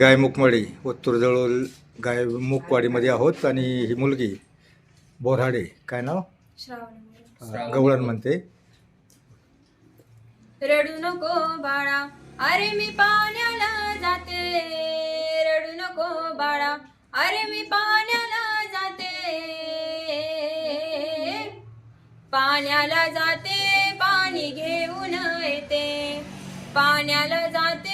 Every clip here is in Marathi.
गाय मुकमाडी ओत्तूरजवळ गाय मुकवाडीमध्ये आहोत आणि ही मुलगी बोराडे काय नाव? श्रावण गवळण म्हणते. रडू नको बाळा अरे मी पाण्याला जाते. रडू नको बाळा अरे मी पाण्याला जाते. पाण्याला जाते पाणी घेऊन येते. पाण्याला जाते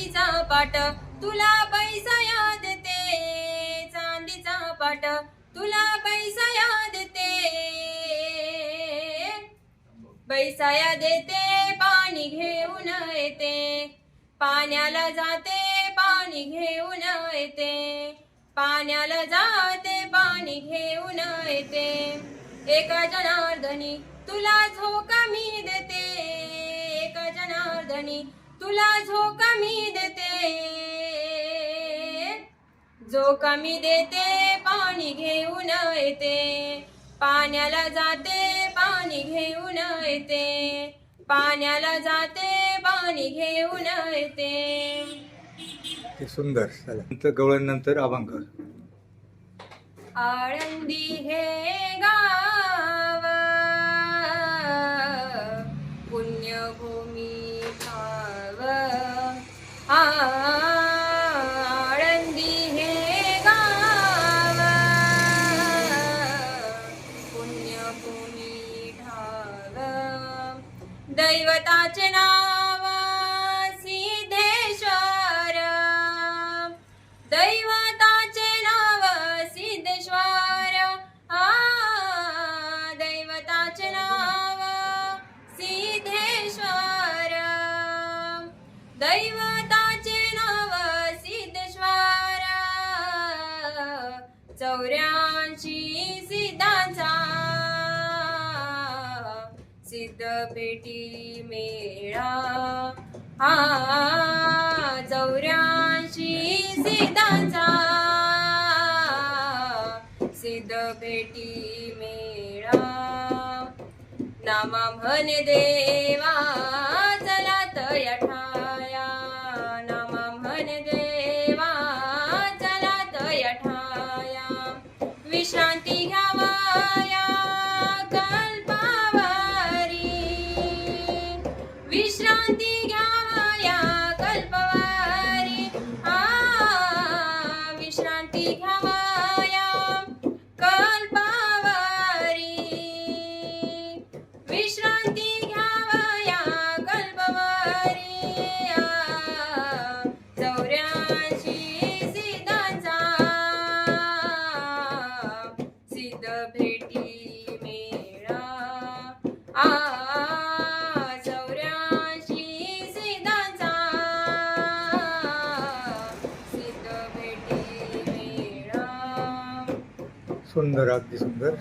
चांदीचा पाट तुला पैसा या देते चांदीचा पाट तुला पैसा या देते पैसाया देते पाणी घेऊन येते. पाण्याला जाते पाणी घेऊन येते. पाण्याला जाते पाणी घेऊन येते. एका जनार्दनी तुला झोका मी देते. जनार्दनी तुला झोका मी देते. जो कमी देते पाणी घेऊन येते. पाण्याला जाते पाणी घेऊन येते. पाण्याला जाते पाणी घेऊन येते. सुंदर. चला. नंतर अभंग. आळंदी हे गाव पुण्यभूमी भाव आळंदी हे गाव. पुण्यभूमी ठाव दैवताचे नाव दैवताचे नाव सिद्धेश्वर चौऱ्याऐंशी सिद्धांचा सिद्धपेटी मेळा. हा चौऱ्याऐंशी सिद्धांचा सिद्धपेटी मेळा. नामा म्हणे देवा चला तया विश्रांती घ्यावाया कल्पावारी. विश्रांती घ्यावाया कल्पवारी. आ विश्रांती घ्यावाया कल्पावारी. विश्रांती घ्यावया कल्पवारी. चौऱ्याऐंशी सुंदर अगदी सुंदर.